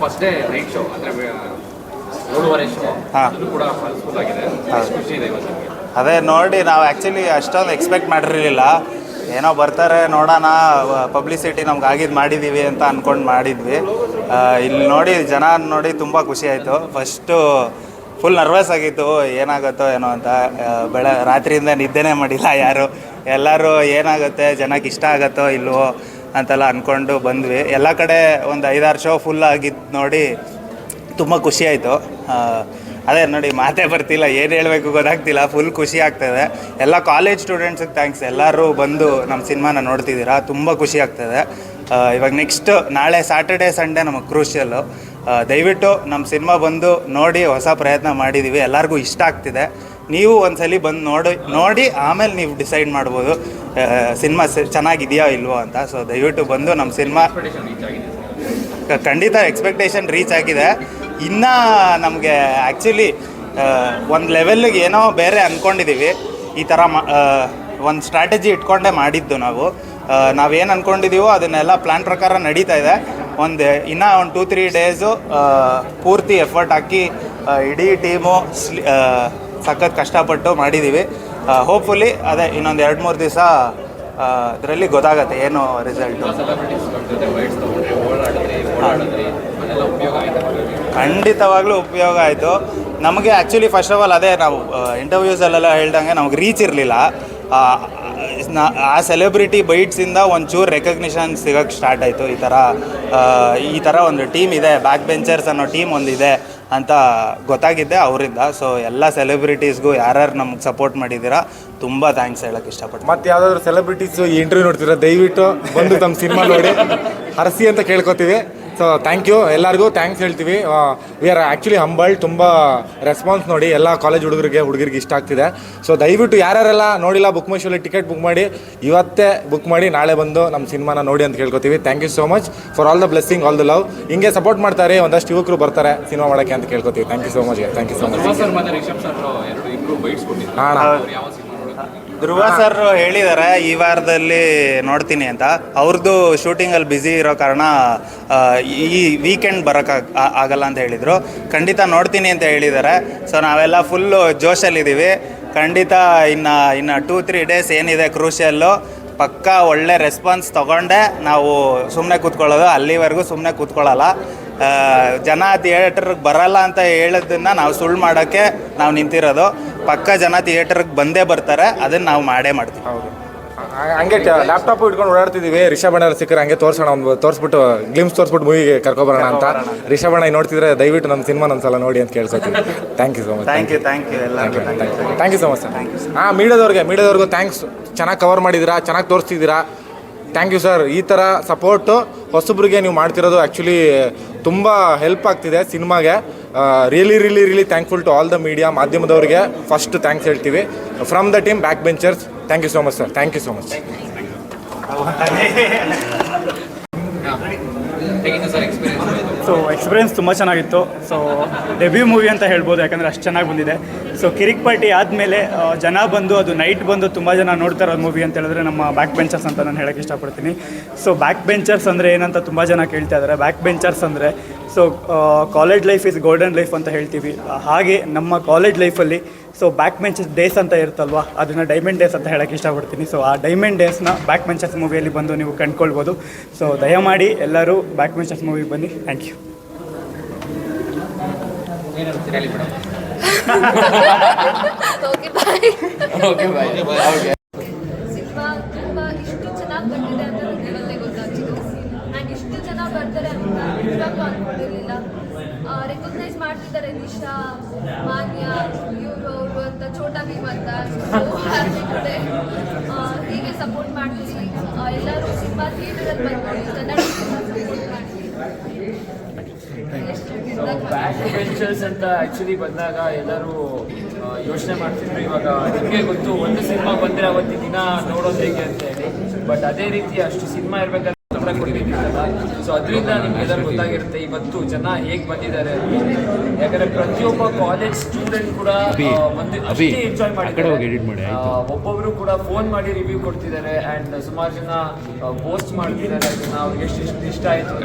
First ಅದೇ ನೋಡಿ, ನಾವು ಆ್ಯಕ್ಚುಲಿ ಅಷ್ಟೊಂದು ಎಕ್ಸ್ಪೆಕ್ಟ್ ಮಾಡಿರಲಿಲ್ಲ. ಏನೋ ಬರ್ತಾರೆ, ನೋಡೋಣ ಪಬ್ಲಿಸಿಟಿ ನಮ್ಗೆ ಆಗಿದ್ದು ಮಾಡಿದ್ದೀವಿ ಅಂತ ಅಂದ್ಕೊಂಡು ಮಾಡಿದ್ವಿ. ಇಲ್ಲಿ ನೋಡಿ, ಜನ ನೋಡಿ ತುಂಬ ಖುಷಿ ಆಯಿತು. ಫಸ್ಟು ಫುಲ್ ನರ್ವಸ್ ಆಗಿತ್ತು ಏನಾಗುತ್ತೋ ಏನೋ ಅಂತ. ಬೆಳ, ರಾತ್ರಿಯಿಂದ ನಿದ್ದೆನೇ ಮಾಡಿಲ್ಲ ಯಾರು. ಎಲ್ಲರೂ ಏನಾಗುತ್ತೆ, ಜನಕ್ಕೆ ಇಷ್ಟ ಆಗುತ್ತೋ ಇಲ್ವೋ ಅಂತೆಲ್ಲ ಅಂದ್ಕೊಂಡು ಬಂದ್ವಿ. ಎಲ್ಲ ಕಡೆ ಒಂದು ಐದಾರು ಶೋ ಫುಲ್ ಆಗಿದ್ದು ನೋಡಿ ತುಂಬ ಖುಷಿ ಆಯಿತು. ಅದೇ ನೋಡಿ, ಮಾತೇ ಬರ್ತಿಲ್ಲ, ಏನು ಹೇಳಬೇಕು ಗೊತ್ತಾಗ್ತಿಲ್ಲ ಫುಲ್ ಖುಷಿ ಆಗ್ತದೆ. ಎಲ್ಲ ಕಾಲೇಜ್ ಸ್ಟೂಡೆಂಟ್ಸಿಗೆ ಥ್ಯಾಂಕ್ಸ್ ಎಲ್ಲರೂ ಬಂದು ನಮ್ಮ ಸಿನಿಮಾನ ನೋಡ್ತಿದ್ದೀರಾ, ತುಂಬ ಖುಷಿ ಆಗ್ತದೆ. ಇವಾಗ ನೆಕ್ಸ್ಟ್ ನಾಳೆ ಸ್ಯಾಟರ್ಡೆ ಸಂಡೇ ನಮಗೆ ಕ್ರೂಷಿಯಲ್ಲು ದಯವಿಟ್ಟು ನಮ್ಮ ಸಿನಿಮಾ ಬಂದು ನೋಡಿ ಹೊಸ ಪ್ರಯತ್ನ ಮಾಡಿದ್ದೀವಿ ಎಲ್ಲರಿಗೂ ಇಷ್ಟ ಆಗ್ತಿದೆ. ನೀವು ಒಂದ್ಸಲಿ ಬಂದು ನೋಡಿ ನೋಡಿ ಆಮೇಲೆ ನೀವು ಡಿಸೈಡ್ ಮಾಡ್ಬೋದು ಸಿನಿಮಾ ಚೆನ್ನಾಗಿದೆಯಾ ಇಲ್ವೋ ಅಂತ. ಸೊ ದಯವಿಟ್ಟು ಬಂದು ನಮ್ಮ ಸಿನಿಮಾ ಖಂಡಿತ ಎಕ್ಸ್ಪೆಕ್ಟೇಷನ್ ರೀಚ್ ಆಗಿದೆ. ಇನ್ನೂ ನಮಗೆ ಆ್ಯಕ್ಚುಲಿ ಒಂದು ಲೆವೆಲ್ಗೆ ಏನೋ ಬೇರೆ ಅಂದ್ಕೊಂಡಿದ್ದೀವಿ ಈ ಥರ ಮಾ ಒಂದು ಸ್ಟ್ರಾಟಜಿ ಇಟ್ಕೊಂಡೇ ಮಾಡಿದ್ದು ನಾವು. ನಾವೇನು ಅಂದ್ಕೊಂಡಿದ್ದೀವೋ ಅದನ್ನೆಲ್ಲ ಪ್ಲ್ಯಾನ್ ಪ್ರಕಾರ ನಡೀತಾ ಇದೆ. ಒಂದು, ಇನ್ನೂ ಒಂದು ಟೂ ತ್ರೀ ಡೇಸು ಪೂರ್ತಿ ಎಫರ್ಟ್ ಹಾಕಿ ಇಡೀ ಟೀಮು ಸ್ಲಿ ಸಖತ್ ಕಷ್ಟಪಟ್ಟು ಮಾಡಿದ್ದೀವಿ ಹೋಪ್ಫುಲಿ ಅದೇ ಇನ್ನೊಂದು ಎರಡು, ಮೂರು ದಿವಸ ಅದರಲ್ಲಿ ಗೊತ್ತಾಗತ್ತೆ ಏನು ರಿಸಲ್ಟು ಖಂಡಿತವಾಗ್ಲೂ ಉಪಯೋಗ ಆಯಿತು. ನಮಗೆ ಆ್ಯಕ್ಚುಲಿ ಫಸ್ಟ್ ಆಫ್ ಆಲ್ ಅದೇ ನಾವು ಇಂಟರ್ವ್ಯೂಸಲ್ಲೆಲ್ಲ ಹೇಳ್ದಂಗೆ ನಮ್ಗೆ ರೀಚ್ ಇರಲಿಲ್ಲ. ಆ ಸೆಲೆಬ್ರಿಟಿ ಬೈಟ್ಸಿಂದ ಒಂಚೂರು ರೆಕಗ್ನಿಷನ್ ಸಿಗೋಕ್ಕೆ ಸ್ಟಾರ್ಟ್ ಆಯಿತು. ಈ ಥರ ಈ ಥರ ಒಂದು ಟೀಮ್ ಇದೆ ಬ್ಯಾಕ್ ಬೆಂಚರ್ಸ್ ಅನ್ನೋ ಟೀಮ್ ಒಂದಿದೆ ಅಂತ ಗೊತ್ತಾಗಿದ್ದೆ ಅವರಿಂದ. ಸೊ ಎಲ್ಲ ಸೆಲೆಬ್ರಿಟೀಸ್ಗೂ ಯಾರ್ಯಾರು ನಮ್ಗೆ ಸಪೋರ್ಟ್ ಮಾಡಿದ್ದೀರಾ ತುಂಬ ಥ್ಯಾಂಕ್ಸ್ ಹೇಳಕ್ಕೆ ಇಷ್ಟಪಟ್ಟು ಮತ್ತೆ ಯಾವುದಾದ್ರು ಸೆಲೆಬ್ರಿಟೀಸ್ ಇಂಟರ್ವ್ಯೂ ನೋಡ್ತೀರಾ ದಯವಿಟ್ಟು ಬಂದು ತಮ್ಮ ಸಿನಿಮಾ ನೋಡಿ. ಹರಸಿ ಅಂತ ಕೇಳ್ಕೊತೀವಿ. ಸೊ ಥ್ಯಾಂಕ್ ಯು ಎಲ್ಲರಿಗೂ ಥ್ಯಾಂಕ್ಸ್ ಹೇಳ್ತೀವಿ. ವಿ ಆರ್ ಆ್ಯಕ್ಚುಲಿ ಹಂಬಲ್ ತುಂಬ ರೆಸ್ಪಾನ್ಸ್ ನೋಡಿ ಎಲ್ಲ ಕಾಲೇಜ್ ಹುಡುಗರಿಗೆ ಹುಡುಗರಿಗೆ ಇಷ್ಟ ಆಗ್ತಿದೆ. ಸೊ ದಯವಿಟ್ಟು ಯಾರ್ಯಾರೆಲ್ಲ ನೋಡಿಲ್ಲ ಬುಕ್ ಮೈ ಶೋಲಿ ಟಿಕೆಟ್ ಬುಕ್ ಮಾಡಿ ಇವತ್ತೇ ಬುಕ್ ಮಾಡಿ ನಾಳೆ ಬಂದು ನಮ್ಮ ಸಿನಿಮಾನ ನೋಡಿ ಅಂತ ಕೇಳ್ಕೊತೀವಿ thank you so much for all the blessing all the love ಹಿಂಗೆ ಸಪೋರ್ಟ್ ಮಾಡ್ತಾರೆ ಒಂದಷ್ಟು ಯುವಕರು ಬರ್ತಾರೆ ಸಿನಿಮಾ ಮಾಡೋಕ್ಕೆ ಅಂತ ಕೇಳ್ಕೊತೀವಿ. Thank you so much thank you so much ಹಾಂ ಅವ್ರು ಯಾವ ಸಿನಿಮಾ ನೋಡೋದು ಧ್ರುವ ಸರ್ ಹೇಳಿದ್ದಾರೆ ಈ ವಾರದಲ್ಲಿ ನೋಡ್ತೀನಿ ಅಂತ. ಅವ್ರದ್ದು ಶೂಟಿಂಗಲ್ಲಿ ಬ್ಯುಸಿ ಇರೋ ಕಾರಣ ಈ ವೀಕೆಂಡ್ ಬರಕ್ ಆಗಲ್ಲ ಅಂತ ಹೇಳಿದ್ರು. ಖಂಡಿತ ನೋಡ್ತೀನಿ ಅಂತ ಹೇಳಿದ್ದಾರೆ ಸೊ ನಾವೆಲ್ಲ ಫುಲ್ಲು ಜೋಶಲ್ಲಿದ್ದೀವಿ. ಖಂಡಿತ ಇನ್ನು ಇನ್ನು ಟೂ ತ್ರೀ ಡೇಸ್ ಏನಿದೆ ಕ್ರೂಷಿಯಲ್ಲು ಪಕ್ಕಾ ಒಳ್ಳೆ ರೆಸ್ಪಾನ್ಸ್ ತಗೊಂಡೆ. ನಾವು ಸುಮ್ಮನೆ ಕೂತ್ಕೊಳ್ಳೋದು, ಅಲ್ಲಿವರೆಗೂ ಸುಮ್ಮನೆ ಕೂತ್ಕೊಳ್ಳಲ್ಲ. ಜನ ಥಿಯೇಟ್ರಿಗೆ ಬರಲ್ಲ ಅಂತ ಹೇಳೋದನ್ನ ನಾವು ಸುಳ್ಳು ಮಾಡೋಕ್ಕೆ ನಾವು ನಿಂತಿರೋದು. ಪಕ್ಕ ಜನ ಥಿಯೇಟರ್ಗೆ ಬಂದೇ ಬರ್ತಾರೆ ಅದನ್ನ ನಾವು ಮಾಡೇ ಮಾಡ್ತೀವಿ. ಹೌದು. ಹ- ಹಂಗೆ ಲ್ಯಾಪ್ಟಾಪ್ ಇಟ್ಕೊಂಡು ಓಡಾಡ್ತಿದ್ದೀವಿ ರಿಷಬಣ್ಣ ಸಿಕ್ಕರೆ ಹಂಗೆ ತೋರ್ಸೋಣ ಒಂದು ತೋರಿಸ್ಬಿಟ್ಟು ಗ್ಲಿಮ್ಸ್ ತೋರಿಸ್ಬಿಟ್ಟು ಮೂವಿಗೆ ಕರ್ಕೊಬರೋಣ ಅಂತ. ರಿಷಬಣ್ಣ ನೋಡ್ತಿದ್ರೆ ದಯವಿಟ್ಟು ನಮ್ಮ ಸಿನಿಮಾ ಒಂದ್ಸಲ ನೋಡಿ ಅಂತ ಕೇಳ್ಸೋದು thank you so much thank you thank you ಎಲ್ಲರಿಗೂ thank you thank you so much sir ಹಾಂ ಮೀಡಿಯಾದವ್ರಿಗೆ ಮೀಡಿಯಾದವ್ರಿಗೂ ಥ್ಯಾಂಕ್ಸ್ ಚೆನ್ನಾಗಿ ಕವರ್ ಮಾಡಿದ್ದೀರಾ ಚೆನ್ನಾಗಿ ತೋರಿಸ್ತಿದ್ದೀರಾ ಥ್ಯಾಂಕ್ ಯು ಸರ್ ಈ ಥರ ಸಪೋರ್ಟು ಹೊಸಬ್ರಿಗೆ ನೀವು ಮಾಡ್ತಿರೋದು ಆ್ಯಕ್ಚುಲಿ ತುಂಬ ಹೆಲ್ಪ್ ಆಗ್ತಿದೆ ಸಿನಿಮಾಗೆ. Really really really thankful to all the media ಮಾಧ್ಯಮದವರಿಗೆ first thanks ಹೇಳ್ತೀವಿ. From the team Backbenchers thank you so much sir thank you so much so experience ತುಂಬ ಚೆನ್ನಾಗಿತ್ತು. ಸೊ ಡೆಬ್ಯೂ ಮೂವಿ ಅಂತ ಹೇಳ್ಬೋದು, ಯಾಕಂದರೆ ಅಷ್ಟು ಚೆನ್ನಾಗಿ ಬಂದಿದೆ. ಸೊ ಕಿರಿಕ್ ಪಾರ್ಟಿ ಆದಮೇಲೆ ಜನ ಬಂದು, ಅದು ನೈಟ್ ಬಂದು ತುಂಬ ಜನ ನೋಡ್ತಾರೆ ಅದು ಮೂವಿ ಅಂತ ಹೇಳಿದ್ರೆ ನಮ್ಮ ಬ್ಯಾಕ್ ಬೆಂಚರ್ಸ್ ಅಂತ ನಾನು ಹೇಳೋಕ್ಕೆ ಇಷ್ಟಪಡ್ತೀನಿ. ಸೊ ಬ್ಯಾಕ್ ಬೆಂಚರ್ಸ್ ಅಂದರೆ ಏನಂತ ತುಂಬ ಜನ ಕೇಳ್ತಾ ಇದ್ದಾರೆ ಬ್ಯಾಕ್ ಬೆಂಚರ್ಸ್ ಅಂದರೆ so college life is golden life ಅಂತ ಹೇಳ್ತೀವಿ. ಹಾಗೆ ನಮ್ಮ ಕಾಲೇಜ್ ಲೈಫಲ್ಲಿ ಸೊ ಬ್ಯಾಕ್ ಬೆಂಚಸ್ ಡೇಸ್ ಅಂತ ಇರುತ್ತಲ್ವಾ? ಅದನ್ನು ಡೈಮಂಡ್ ಡೇಸ್ ಅಂತ ಹೇಳೋಕ್ಕೆ ಇಷ್ಟಪಡ್ತೀನಿ. ಸೊ ಆ ಡೈಮಂಡ್ ಡೇಸ್ನ ಬ್ಯಾಕ್ ಬೆಂಚರ್ಸ್ ಮೂವಿಯಲ್ಲಿ ಬಂದು ನೀವು ಕಂಡ್ಕೊಳ್ಬೋದು. ಸೊ ದಯಮಾಡಿ ಎಲ್ಲರೂ ಬ್ಯಾಕ್ ಮೆಂಚಸ್ ಮೂವಿಗೆ ಬನ್ನಿ. ಥ್ಯಾಂಕ್ ಯು ಹೇಳಿ madam okay bye okay bye okay cinema ತುಂಬ ಇಷ್ಟು ಚೆನ್ನಾಗಿ ಬಂದಿದೆ ಅಂತ ನನಗೆ ಇವತ್ತೇ ಗೊತ್ತಾಗ್ತಿದ್ದು ಆ್ಯಂಡ್ ಇಷ್ಟು ಜನ ಬರ್ತಾರೆ ಅಂತ ನಿಜವಾಗ್ಲೂ ರೆಕಗ್ನೈಸ್ ಮಾಡ್ತಿದ್ದಾರೆ ನಿಶಾ, ಮಾನ್ಯ, ಇವರು ಅವರು ಅಂತ, ಛೋಟಾ ಭೀಮ್ ಅಂತ. ಟುಡೇ ಹೀಗೆ ಸಪೋರ್ಟ್ ಮಾಡ್ತೀವಿ. ಎಲ್ಲರೂ ಸಿನಿಮಾ ಥಿಯೇಟರಲ್ಲಿ ಬಂದು ಕನ್ನಡ ಸಪೋರ್ಟ್ ಮಾಡ್ತೀವಿ. ಬ್ಯಾಕ್ ಬೆಂಚರ್ಸ್ ಅಂತ ಆ್ಯಕ್ಚುಲಿ ಬಂದಾಗ ಎಲ್ಲರೂ ಯೋಚನೆ ಮಾಡ್ತಿದ್ರು. ಇವಾಗ ನಿಮಗೆ ಗೊತ್ತು, ಒಂದು ಸಿನಿಮಾ ಬಂದರೆ ಅವತ್ತಿನ ದಿನ ನೋಡೋದು ಹೇಗೆ ಅಂತ ಹೇಳಿ. ಬಟ್ ಅದೇ ರೀತಿ ಅಷ್ಟು ಸಿನಿಮಾ ಇರಬೇಕಂತ ಪತ್ರ ಕೊಟ್ಟಿದ್ದೀರಲ್ಲ ಸೊ ಅದರಿಂದ ನಿಮ್ಗೆ ಎಲ್ಲರೂ ಗೊತ್ತಾಗಿರುತ್ತೆ ಇವತ್ತು ಜನ ಹೇಗೆ ಬಂದಿದ್ದಾರೆ. ಯಾಕಂದ್ರೆ ಪ್ರತಿಯೊಬ್ಬ ಕಾಲೇಜ್ ಸ್ಟೂಡೆಂಟ್ ಕೂಡ ಎಂಜಾಯ್ ಮಾಡಿದ್ದಾರೆ. ಒಬ್ಬೊಬ್ರು ಕೂಡ ಫೋನ್ ಮಾಡಿ ರಿವ್ಯೂ ಕೊಡ್ತಿದ್ದಾರೆ ಅಂಡ್ ಸುಮಾರು ಜನ ಪೋಸ್ಟ್ ಮಾಡ್ತಿದ್ದಾರೆ ಅದನ್ನ ಅವ್ರಿಗೆ ಎಷ್ಟು ಇಷ್ಟ ಆಯಿತು.